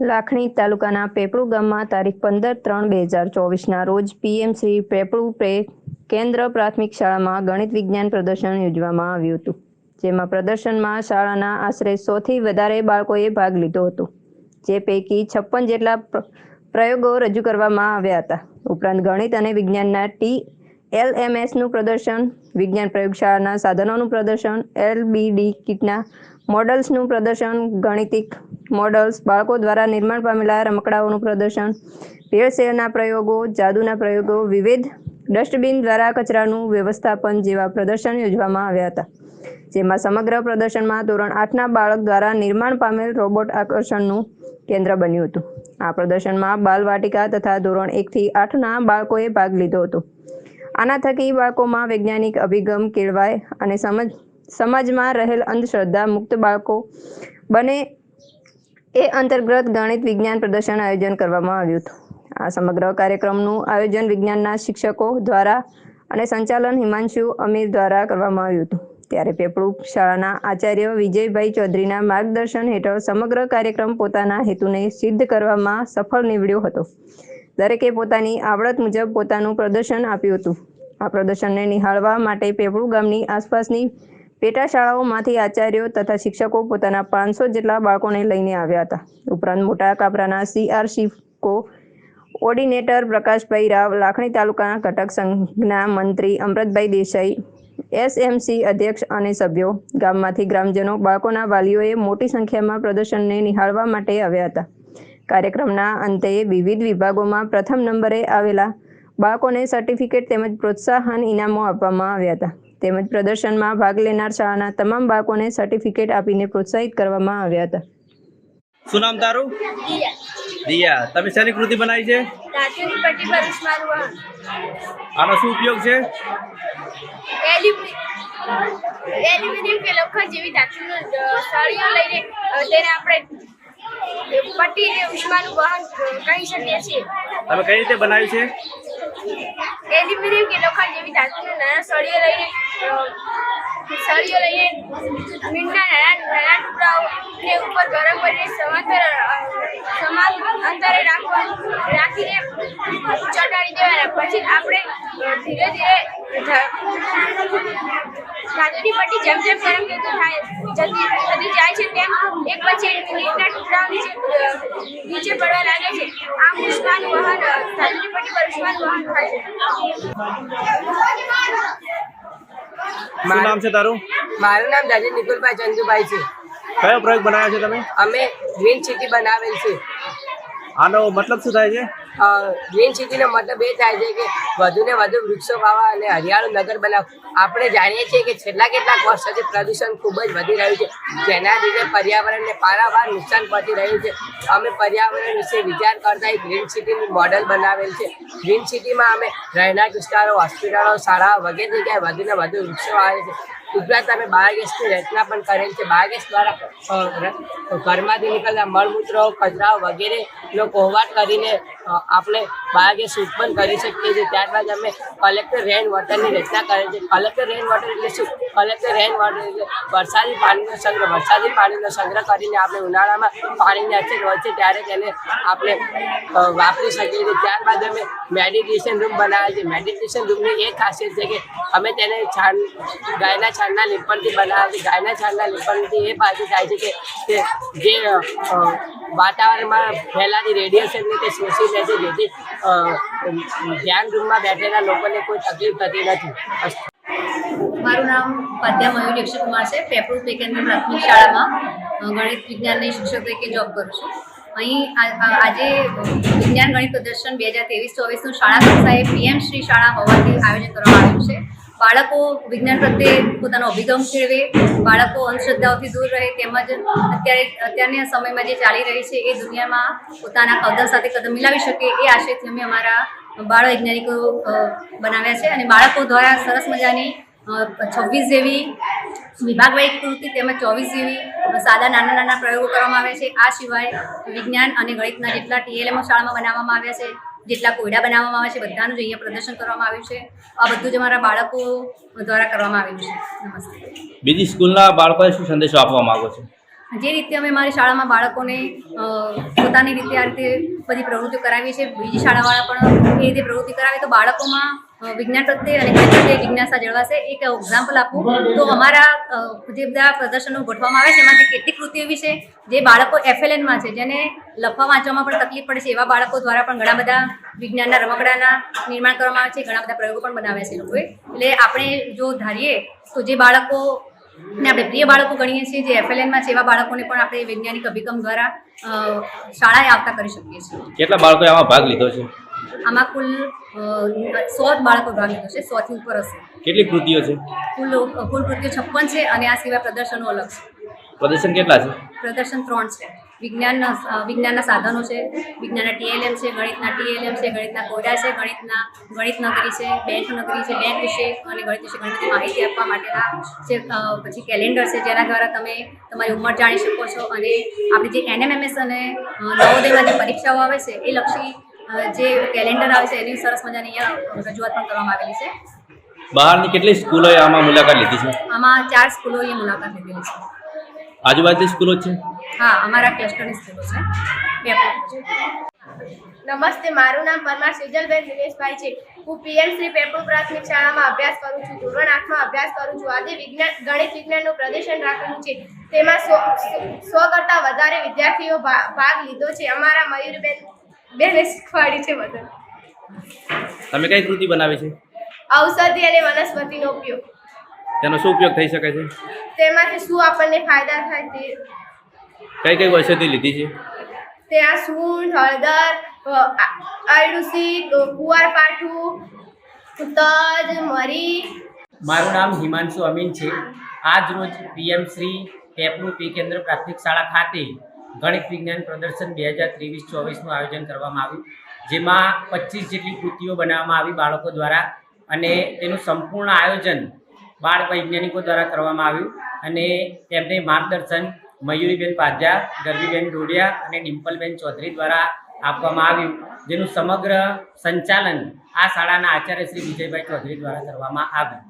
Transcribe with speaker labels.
Speaker 1: લાખણી તાલુકાના પેપળુ ગામમાં તારીખ પંદર ત્રણ બે હજાર ચોવીસના રોજ પીએમ શ્રી પેપળુ પ્રે કેન્દ્ર પ્રાથમિક શાળામાં ગણિત વિજ્ઞાન પ્રદર્શન યોજવામાં આવ્યું હતું, જેમાં પ્રદર્શનમાં શાળાના આશરે સોથી વધારે બાળકોએ ભાગ લીધો હતો, જે પૈકી છપ્પન જેટલા પ્રયોગો રજૂ કરવામાં આવ્યા હતા. ઉપરાંત ગણિત અને વિજ્ઞાનના ટી એલએમએસનું પ્રદર્શન, વિજ્ઞાન પ્રયોગશાળાના સાધનોનું પ્રદર્શન એલબીડી કિટના મોડલ્સનું પ્રદર્શન, ગણિતિક મોડલ્સ, બાળકો દ્વારા નિર્માણ પામેલા રમકડાઓનું પ્રદર્શન, ભેળસેળના પ્રયોગો, જાદુના પ્રયોગો, વિવિધ ડસ્ટબિન દ્વારા કચરાનું વ્યવસ્થાપન જેવા પ્રદર્શન યોજવામાં આવ્યા હતા. જેમાં સમગ્ર પ્રદર્શનમાં ધોરણ આઠના બાળક દ્વારા નિર્માણ પામેલ રોબોટ આકર્ષણનું કેન્દ્ર બન્યું હતું. આ પ્રદર્શનમાં બાલવાટિકા તથા ધોરણ એકથી આઠના બાળકોએ ભાગ લીધો હતો. આના થકી બાળકોમાં વૈજ્ઞાનિક અભિગમ કેળવાય અને સમજ, સમાજમાં રહેલ અંધશ્રદ્ધા મુક્ત બાળકો બને એ અંતર્ગત ગણિત, વિજ્ઞાન પ્રદર્શન આયોજન કરવામાં આવ્યું હતું. આ સમગ્ર કાર્યક્રમનું આયોજન વિજ્ઞાનના શિક્ષકો દ્વારા અને સંચાલન હિમાંશુ અમીર દ્વારા કરવામાં આવ્યું હતું. ત્યારે પેપડુ શાળાના આચાર્ય વિજયભાઈ ચૌધરીના માર્ગદર્શન હેઠળ સમગ્ર કાર્યક્રમ પોતાના હેતુને સિદ્ધ કરવામાં સફળ નીવડ્યો હતો. દરેકે પોતાની આવડત મુજબ પોતાનું પ્રદર્શન આપ્યું હતું. આ પ્રદર્શનને નિહાળવા માટે પેપળુ ગામની આસપાસની પેટા શાળાઓમાંથી આચાર્યો તથા શિક્ષકો પોતાના પાંચસો જેટલા બાળકોને લઈને આવ્યા હતા. ઉપરાંત મોટા કાપરાના સીઆર શિફકો, ઓર્ડિનેટર પ્રકાશભાઈ રાવ, લાખણી તાલુકાના ઘટક સંઘના મંત્રી અમૃતભાઈ દેસાઈ એસએમસી અધ્યક્ષ અને સભ્યો. ગામમાંથી ગ્રામજનો બાળકોના વાલીઓએ મોટી સંખ્યામાં પ્રદર્શનને નિહાળવા માટે આવ્યા હતા. કાર્યક્રમના અંતે વિવિધ વિભાગોમાં પ્રથમ નંબરે આવેલા બાળકોને સર્ટિફિકેટ તેમજ પ્રોત્સાહન ઇનામો આપવામાં આવ્યા હતા. તેમજ પ્રદર્શનમાં ભાગ લેનાર શાળાના તમામ બાળકોને સર્ટિફિકેટ આપીને પ્રોત્સાહિત કરવામાં આવ્યા હતા.
Speaker 2: શું નામ તારું? દિયા. તમે શેની કૃતિ બનાવી છે? આનો શું ઉપયોગ છે?
Speaker 3: એલ્યુમિનિયમ એલ્યુમિનિયમ કે લોખંડ જેવી ધાતુનો અ, લઈને તેને આપણે પટ્ટી ઉષ્માનું વહન કહી શકીએ છીએ.
Speaker 2: તમે કઈ રીતે બનાવ્યું છે?
Speaker 3: એલ્યુમિનિયમ કે લોખંડ જેવી ધાતુના નાના સળીઓ લઈને અ, સળીઓ લઈને મીંડના નાના નાના ટુકડાઓને ઉપર ગરમ કરીને સમાંતર અ, સમાન અંતરે રાખવા રાખીને ચોંટાડી દેવાના પછી આપણે અ, ધીરે ધીરે ધા- ધાતુની પટ્ટી જેમ જેમ ગરમ થતું થાય જતી થતી જાય છે તેમ એક પછી એક મિનિટના ટુકડાઓ નીચે અ, નીચે પડવા લાગે છે. આમ ઉષ્માનું વહન અ, ધાતુની
Speaker 2: શું નામ છે તારું?
Speaker 4: મારું નામ દાદી નિકુલભાઈ ચંદુભાઈ છે.
Speaker 2: કયો પ્રયોગ બનાવ્યો છે તમે?
Speaker 4: અમે ગ્રીન સિટી બનાવેલ છે.
Speaker 2: આનો મતલબ શું થાય છે?
Speaker 4: ગ્રીન સિટીનો મતલબ એ થાય છે કે વધુને વધુ વૃક્ષો વાવવા અને હરિયાળું નગર બનાવવું. આપણે જાણીએ છીએ કે છેલ્લા કેટલાક વર્ષોથી પ્રદૂષણ ખૂબ જ વધી રહ્યું છે. જેના લીધે પર્યાવરણને પારાવાર નુકસાન પહોંચી રહ્યું છે. અમે પર્યાવરણ વિશે વિચાર કરતા એક ગ્રીન સિટીનું મોડલ બનાવેલ છે. ગ્રીન સિટીમાં અમે રહેણાંક વિસ્તારો હોસ્પિટલો શાળાઓ વગેરે જગ્યાએ વધુને વધુ વૃક્ષો આવે છે ઉપરાંત અમે બાયોગેસની રચના પણ કરેલ છે બાયોગેસ દ્વારા અ, ર- ઘરમાંથી નીકળતા મળમૂત્રો કચરાઓ વગેરેનો કોહવાટ કરીને અ, આપણે બાયોગેસ ઉત્પન્ન કરી શકીએ છીએ ત્યારબાદ અમે કલેક્ટર રેન વોટરની રચના કરેલ છે કલેક્ટર રેન વોટર એટલે શું કલેક્ટર રેન વોટર એટલે વરસાદી પાણીનો સંગ્રહ વરસાદી પાણીનો સંગ્રહ કરીને આપણે ઉનાળામાં પાણીની અછત હોય છે ત્યારે તેને આપણે અ, વાપરી શકીએ છીએ ત્યારબાદ અમે મેડિટેશન રૂમ બનાવ્યા છે મેડિટેશન રૂમની એ ખાસિયત છે કે અમે તેને છાણ ગાયના છાણના લીંપણથી બનાવતી ગાયના છાણના લીંપણથી એ પાછી થાય છે કે જે વાતાવરણમાં ફેલાતી રેડિયેશનને તે શોષી લે છે, જેથી ધ્યાન રૂમમાં બેઠેલા લોકોને કોઈ તકલીફ થતી નથી.
Speaker 5: મારું નામ પાદ્યા મયુર યક્ષકુમાર છે. પેપળુ પેકેન્દ્ર પ્રાથમિક શાળામાં ગણિત વિજ્ઞાનની શિક્ષક તરીકે જોબ કરું છું. અહીં આજે વિજ્ઞાન ગણિત પ્રદર્શન બે હજાર ત્રેવીસ ચોવીસનું શાળા કક્ષાએ પીએમ શ્રી શાળા હોવાથી આયોજન કરવામાં આવ્યું છે. બાળકો વિજ્ઞાન પ્રત્યે પોતાનો અભિગમ કેળવે, બાળકો અંધશ્રદ્ધાઓથી દૂર રહે તેમજ અત્યારે, અત્યારના સમયમાં જે ચાલી રહી છે એ દુનિયામાં પોતાના કદમ સાથે કદમ મિલાવી શકે એ આશયથી અમે અમારા બાળ વૈજ્ઞાનિકો બનાવ્યા છે અને બાળકો દ્વારા સરસ મજાની છવ્વીસ જેવી વિભાગવાહી કૃતિ તેમજ ચોવીસ જેવી સાદા નાના નાના પ્રયોગો કરવામાં આવ્યા છે. આ સિવાય વિજ્ઞાન અને ગણિતના જેટલા ટીએલએમઓ શાળામાં બનાવવામાં આવ્યા છે. જેટલા કોયડા બનાવવામાં આવે છે બધાનું જ અહીંયા પ્રદર્શન કરવામાં આવ્યું છે. આ બધું જ અમારા બાળકો દ્વારા કરવામાં આવ્યું છે. નમસ્તે.
Speaker 2: બીજી સ્કૂલના બાળકોને શું સંદેશો આપવા માંગો છો?
Speaker 5: જે રીતે અમે મારી શાળામાં બાળકોને પોતાની રીતે આ રીતે બધી પ્રવૃત્તિઓ કરાવીએ છીએ. બીજી શાળાવાળા પણ એ રીતે પ્રવૃત્તિ કરાવે તો બાળકોમાં વિજ્ઞાન પ્રત્યે અને પ્રત્યે જિજ્ઞાસા જળવાશે, એક એક્ઝામ્પલ આપું. તો અમારા જે બધા પ્રદર્શનો ગોઠવવામાં આવે છે, એમાંથી કેટલીક કૃતિઓ એવી છે, જે બાળકો એફએલએનમાં છે, જેને લખવા વાંચવામાં પણ તકલીફ પડે છે, એવા બાળકો દ્વારા પણ ઘણા બધા વિજ્ઞાનના રમકડાના નિર્માણ કરવામાં આવે છે, ઘણા બધા પ્રયોગો પણ બનાવ્યા છે લોકોએ. એટલે આપણે જો ધારીએ, તો જે બાળકો, ને આપણે પ્રિય બાળકો ગણીએ છીએ, જે એફએલએનમાં છે, એવા બાળકોને પણ આપણે વૈજ્ઞાનિક અભિગમ દ્વારા શાળાએ આવતા કરી શકીએ છીએ.
Speaker 2: કેટલા બાળકોએ આમાં ભાગ લીધો છે?
Speaker 5: આમાં કુલ સો બાળકો ભાગ લીધો છે સોથી ઉપર હશે.
Speaker 2: કેટલી કૃતિઓ છે?
Speaker 5: કુલ કુલ કૃત્યો છપ્પન છે અને આ સિવાય પ્રદર્શનો અલગ છે.
Speaker 2: પ્રદર્શન કેટલા છે?
Speaker 5: પ્રદર્શન ત્રણ છે. વિજ્ઞાનના વિજ્ઞાનના સાધનો છે વિજ્ઞાનના ટીએલએમ છે ગણિતના ટીએલએમ છે ગણિતના કોયડા છે ગણિતના ગણિત નગરી છે બેંક નગરી છે બેંક વિશે અને ગણિત વિશે ગણિત માહિતી આપવા માટેના જે પછી કેલેન્ડર છે જેના દ્વારા તમે તમારી ઉંમર જાણી શકો છો. અને આપણી જે એનએમએમએસ અને નવોદયમાં જે પરીક્ષાઓ આવે છે એ લક્ષી જે કેલેન્ડર આવે છે એની સરસ મજાની અહીંયા રજૂઆત પણ કરવામાં આવેલી છે.
Speaker 2: બહારની કેટલી સ્કૂલોએ આમાં મુલાકાત લીધી છે?
Speaker 5: આમાં ચાર સ્કૂલો અહીંયા મુલાકાત લીધેલી છે.
Speaker 2: આજુબાજુ સ્કૂલો છે?
Speaker 5: હા અમારા ક્લસ્ટરની સ્કૂલો છે.
Speaker 6: નમસ્તે મારું નામ પરમાર સેજલબેન દિનેશભાઈ છે. હું પીએમ શ્રી પેપર પ્રાથમિક શાળામાં અભ્યાસ કરું છું. ધોરણ આઠમાં અભ્યાસ કરું છું. આજે વિજ્ઞાન ગણિત વિજ્ઞાનનું પ્રદર્શન રાખેલું છે. તેમાં સો સો કરતાં વધારે વિદ્યાર્થીઓ ભા- ભાગ લીધો છે. અમારા મયુરબેન બેને શીખવાડી છે બધું.
Speaker 2: તમે કઈ કૃતિ બનાવી છે?
Speaker 6: ઔષધિ અને વનસ્પતિનો ઉપયોગ.
Speaker 2: તેનો શું ઉપયોગ થઈ શકે છે?
Speaker 6: તેમાંથી શું આપણને ફાયદા થાય તે.
Speaker 2: કઈ કઈ ઔષધિ લીધી છે?
Speaker 6: ત્યાં સૂંઠ હળદર અરડુસી કુવારપાઠું તજ મરી.
Speaker 7: મારું નામ હિમાંશુ અમીન છે. આજ રોજ પીએમ શ્રી ટેપનું પી કેન્દ્ર પ્રાથમિક શાળા ખાતે ગણિત વિજ્ઞાન પ્રદર્શન બે હજાર ત્રેવીસ ચોવીસનું આયોજન કરવામાં આવ્યું, જેમાં પચીસ જેટલી કૃતિઓ બનાવવામાં આવી બાળકો દ્વારા અને તેનું સંપૂર્ણ આયોજન બાળ વૈજ્ઞાનિકો દ્વારા કરવામાં આવ્યું અને તેમને માર્ગદર્શન મયુરીબેન પાજા ગરબીબેન ડોડિયા અને ડિમ્પલબેન ચૌધરી દ્વારા આપવામાં આવ્યું, જેનું સમગ્ર સંચાલન આ શાળાના આચાર્ય શ્રી વિજયભાઈ ચૌધરી દ્વારા કરવામાં આવ્યું.